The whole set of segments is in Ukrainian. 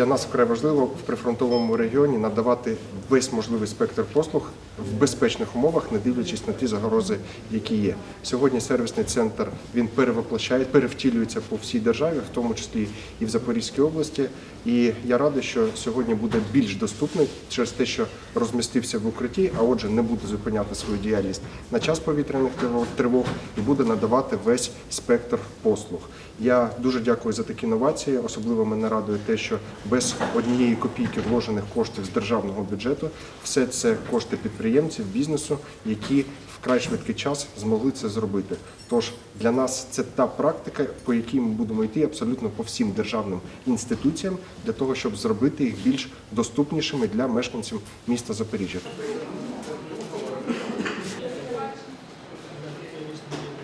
для нас вкрай важливо в прифронтовому регіоні надавати весь можливий спектр послуг в безпечних умовах, не дивлячись на ті загрози, які є. Сьогодні сервісний центр він перевоплощає, перевтілюється по всій державі, в тому числі і в Запорізькій області. І я радий, що сьогодні буде більш доступний через те, що розмістився в укритті, а отже, не буде зупиняти свою діяльність на час повітряних тривог- і буде надавати весь спектр послуг. Я дуже дякую за такі новації. Особливо мене радує те, що без однієї копійки вложених коштів з державного бюджету все це кошти підприємців, бізнесу, які вкрай швидкий час змогли це зробити. Тож для нас це та практика, по якій ми будемо йти абсолютно по всім державним інституціям, для того, щоб зробити їх більш доступнішими для мешканців міста Запоріжжя.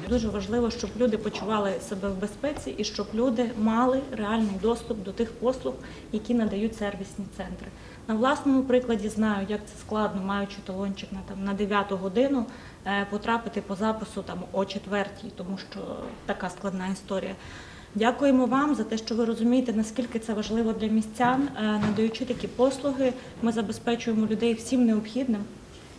Дуже важливо, щоб люди почували себе в безпеці і щоб люди мали реальний доступ до тих послуг, які надають сервісні центри. На власному прикладі знаю, як це складно, маючи талончик на там на 9 годину, е, потрапити по запису там о 4, тому що така складна історія. Дякуємо вам за те, що ви розумієте, наскільки це важливо для містян. Е, Надаючи такі послуги, ми забезпечуємо людей всім необхідним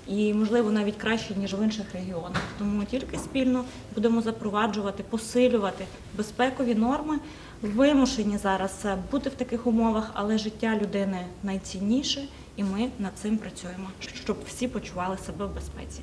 і, можливо, навіть краще, ніж в інших регіонах. Тому тільки спільно будемо запроваджувати, посилювати безпекові норми. Вимушені зараз е, бути в таких умовах, але життя людини найцінніше, і ми над цим працюємо, щоб всі почували себе в безпеці.